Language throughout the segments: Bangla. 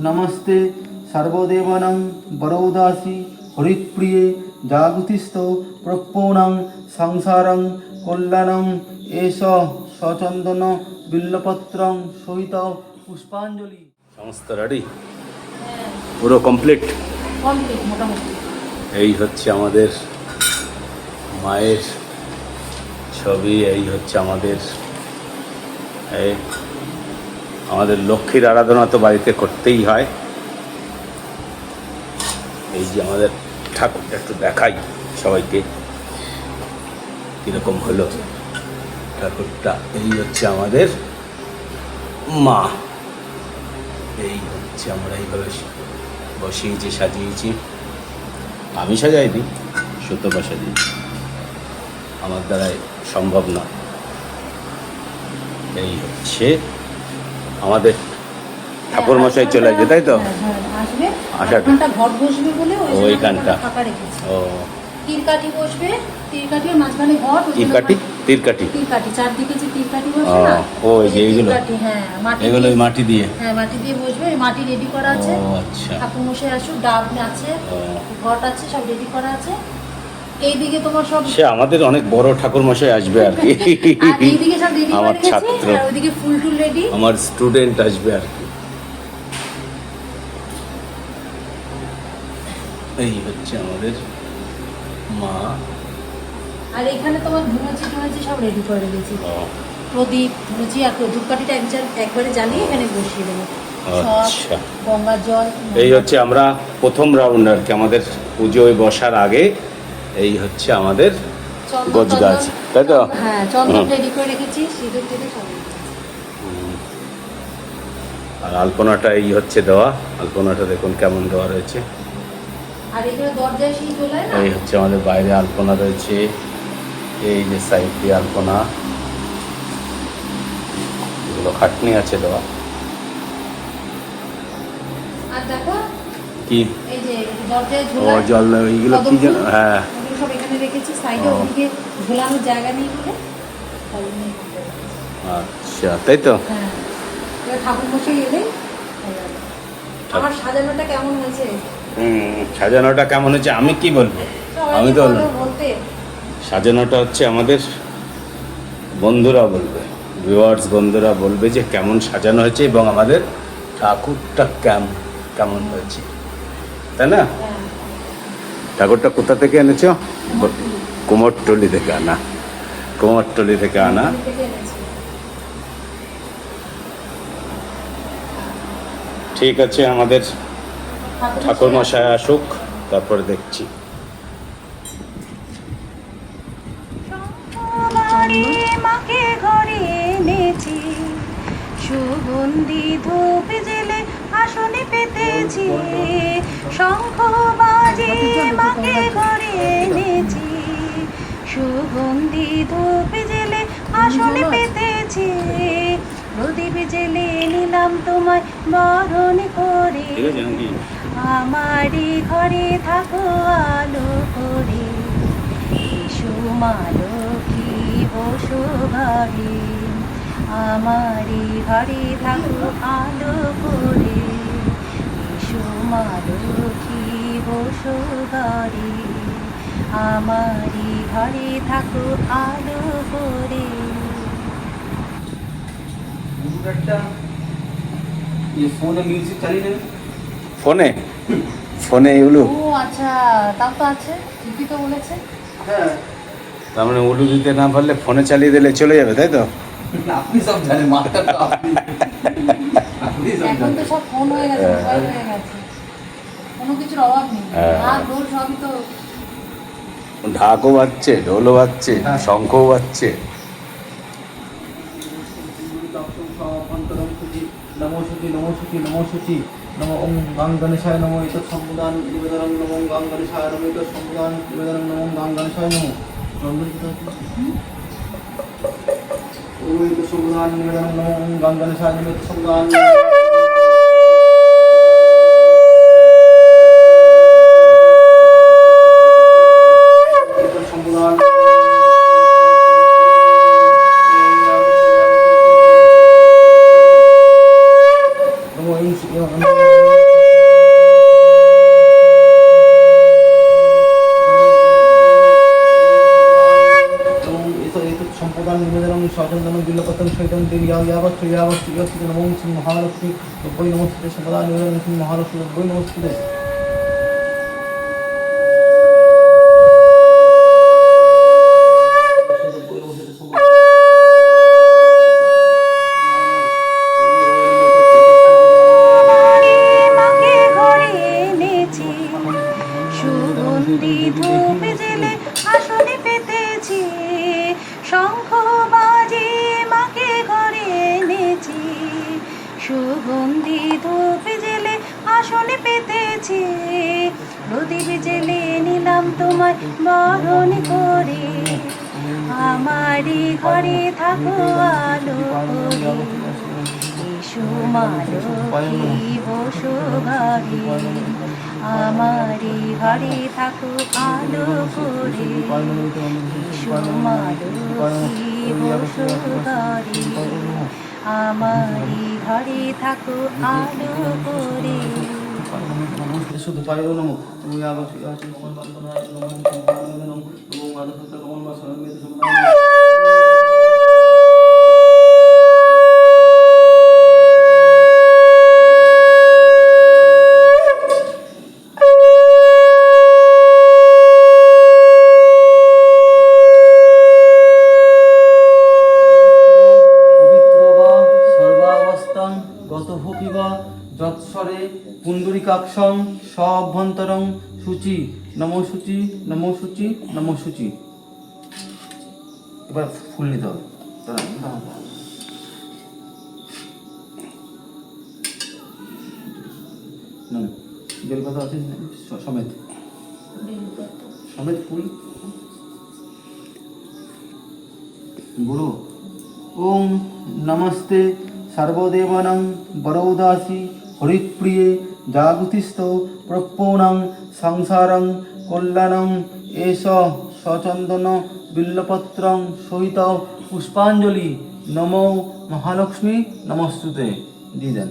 নমস্তে সর্বদেবানাং বরৌদাসী হরিপ্রিয়ে জাগতিস্থ প্রপৌণাং সংসারং কল্যাণং এষ সচন্দন বিল্লপত্রং সহিত পুষ্পাঞ্জলি সমস্ত রেডি পুরো কমপ্লিট এই হচ্ছে আমাদের মায়ের ছবি এই হচ্ছে আমাদের এই আমাদের লক্ষ্মীর আরাধনা তো বাড়িতে করতেই হয়। এই যে আমাদের ঠাকুরটা একটু দেখাই সবাইকে, কীরকম হলো। ঠাকুরটা, এই হচ্ছে আমাদের মা। এই হচ্ছে আমরা এইভাবে বসিয়েছি, সাজিয়েছি। আমি সাজাইনি সত্যপা সাজিয়েছি। আমার দ্বারাই সম্ভব না। এই হচ্ছে আমাদের ঠাকুর মশাই চলে আসবে তাই তো? হ্যাঁ, হ্যাঁ। ওখানটা ঘর বসবে বলে ওইখানটা। ও। তীরকাঠি বসবে তীরকাঠির মাঝখানে ঘর তীরকাঠি? তীরকাঠি? তীরকাঠি চারদিকে যে তীরকাঠি বসবে না ও, এই যে ওই এইগুলো? হ্যাঁ মাটি এগুলো দিয়ে- মাটি দিয়ে। হ্যাঁ মাটি দিয়ে বসবে ওই মাটি রেডি করা আছে। ও আচ্ছা। ঠাকুর মশাই আসুক ডাব আছে ঘট আছে সব রেডি করা আছে। এইদিকে তোমার সব সে আমাদের অনেক বড় ঠাকুর মশাই আসবে আর কি। এইদিকে সব রেডি আমার ছাত্র। ওইদিকে ফুল টুল রেডি আমার স্টুডেন্ট আসবে আর কি। এই হচ্ছে আমাদের মা। আর এখানে তোমার ধুনুচি সব রেডি করে ও, প্রদীপ ধুনুচি আর ধূপকাঠিটা একজন একবারে জ্বালিয়ে এখানে বসিয়ে দেবো। আচ্ছা। সব জল এই হচ্ছে আমরা প্রথম রাউন্ড আর কি। আমাদের পুজোয় বসার আগে এই হচ্ছে আমাদের চন্দন গোছ তাই তো? হ্যাঁ। আর আলপনাটা এই হচ্ছে দেওয়া আলপনাটা দেখুন কেমন দেওয়া রয়েছে। এই হচ্ছে আমাদের বাইরে আলপনা রয়েছে এই যে সাইড দিয়ে আলপনা। এগুলো খাটনি আছে দেওয়া। আর দেখো কি? ও জল এইগুলো কি হ্যাঁ। আচ্ছা তাই তো? হ্যাঁ। সাজানোটা কেমন হয়েছে? সাজানোটা কেমন হচ্ছে আমি কি বলব? আমি তো সাজানোটা হচ্ছে আমাদের বন্ধুরা বলবে ভিউয়ার্স বন্ধুরা বলবে যে কেমন সাজানো হয়েছে এবং আমাদের ঠাকুরটা কেমন কেমন হয়েছে। তাই না? হ্যাঁ। ঠাকুরটা কোথা থেকে এনেছ? কুমোরটলি থেকে আনা। কুমোরটলি থেকে আনা। ঠিক আছে আমাদের ঠাকুর মশাই আসুক তারপরে দেখছি। সুগন্ধি ধূপ আসনে পেতেছি। শঙ্খ বাজে মাকে ঘরে এনেছি। সুগন্ধি ধূপ জেলে আসনে পেতেছি। প্রদীপ জেলে নিলাম তোমায় বরণ করে। আমারই ঘরে থাকো আলো করে। এসো মা লক্ষ্মী বসো ঘরে। আমারই ঘরে থাকো আলো করে। মালক্ষী কি ঘরে? আমারি ঘরে থাকো আলো করে ফোনে ফোনে? এগুলো ও আচ্ছা তাও তো আছে ঠিকই তো বলেছে। হ্যাঁ। তার মানে উলু দিতে না পারলে ফোনে চালিয়ে দিলে চলে যাবে তাই তো? আপনি সব জানেন আপনি। এখন তো সব ফোন হয়ে গেছে হয়ে গেছে। ঢাকও বাজছে ঢোলও বাজছে হ্যাঁ। শঙ্খও বাজছে। নমো শুচি নমো শুচি নমো ওম গাং গণেশায় নমো এতৎ সম্বুদান নিবেদনং নমো গাং গণেশায় নমো এতৎ সম্বুদান নিবেদনং নমো গাং গণেশায় নমো। সম্বুদান নিবেদনং নমো গাং গণেশায় নমো এতৎ সম্বুদান এতৎ সম্বুদান নমো ইং এবং এত- এতৎ সম্পদান নিবেদনং স্বচন্দন বিল্লপত্রং সহিতং দেবী ইয়াবস্থ ইয়াবস্থ ইয়াবস্থ নমো শ্রী মহালক্ষ্মী বৈ নমস্তে সম্পদান নিবেদন শ্রী মহালক্ষ্মী বৈ নমস্তে মাকে প্রদীপ জেলে নিলাম তোমায় বরণ করে। আমারই ঘরে থাকো আলো করে। এসো মালকী বসো ঘরে। আমারই ঘরে থাকো আলো করে। এসো মালকী বসো ঘরে। আমারই ঘরে থাকো আলো করে। শুধু পায় নমো তুমি গত বা যৎস্বরে পুণ্ডরিকাক্ষং সভ্যন্তরং সূচি, নমো সূচি নমো সূচি নমো সূচি। এবার ফুল নিতে হবে। বেলপাতা আছে সমেত। সমেত ফুল। গুরু, ওম নমস্তে সর্বদেবানাং বরৌদাসি। হরিপ্রিয়ে জাগতিস্থ প্রপৌণাং সংসারং কল্যাণং এষ সচন্দন বিল্লপত্রং সহিত পুষ্পাঞ্জলি। নমো মহালক্ষ্মী। নমস্তুতে। দিয়ে দেন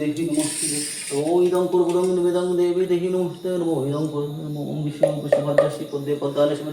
দেহি নমস্তে। নমো ইদং কর্পূরং নিবেদং দেবী দেহি নমস্তে নমো। ইদং কর্পূরং নমো। বিশ্বরূপস্য ভর্যাসি পদ্মে পদ্মালয় সব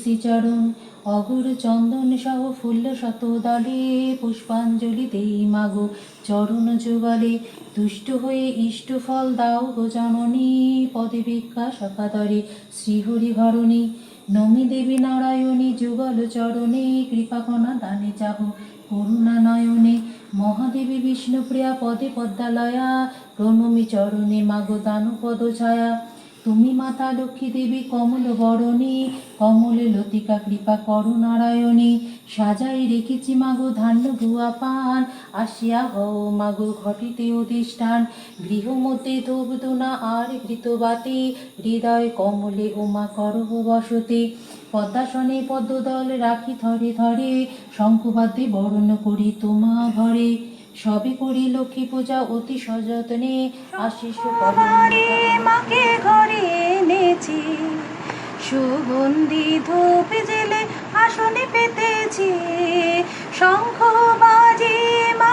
বুঝিসি চরণ অগুর চন্দন সহ ফুল্ল শত দলে পুষ্পাঞ্জলি দেই মাগো। চরণ যুগলে তুষ্ট হয়ে ইষ্ট ফল দাও গো জননী, পদে ভিক্ষা সকাদরে শ্রীহরি ঘরণী নমি দেবী নারায়ণী যুগল চরণে কৃপাকণা দানে চাহ। করুণা নয়নে মহাদেবী বিষ্ণুপ্রিয়া পদে পদ্মালয়া, প্রণমী চরণে মাগো দানু পদ ছায়া। তুমি মাতা লক্ষ্মী দেবী, কমল বরণী, কমলে লতিকা কৃপা করো নারায়ণী, সাজাই রেখেছি মাগো ধান্য গুয়া পান, আসিয়া হও মাগো ঘটিতে অধিষ্ঠান, গৃহ মধ্যে আর ঘৃতবাতি হৃদয় কমলে উমা করহ বসতি, পদ্মাসনে পদ্মদল রাখি ধরে ধরে, শঙ্খবাদ্যে বরণ করি তোমা ঘরে। সবে করি লক্ষ্মী পূজা অতি সযত্নে। আশিস মাকে ঘরে এনেছি। সুগন্ধি ধূপ জেলে আসনে পেতেছি। শঙ্খ বাজে মা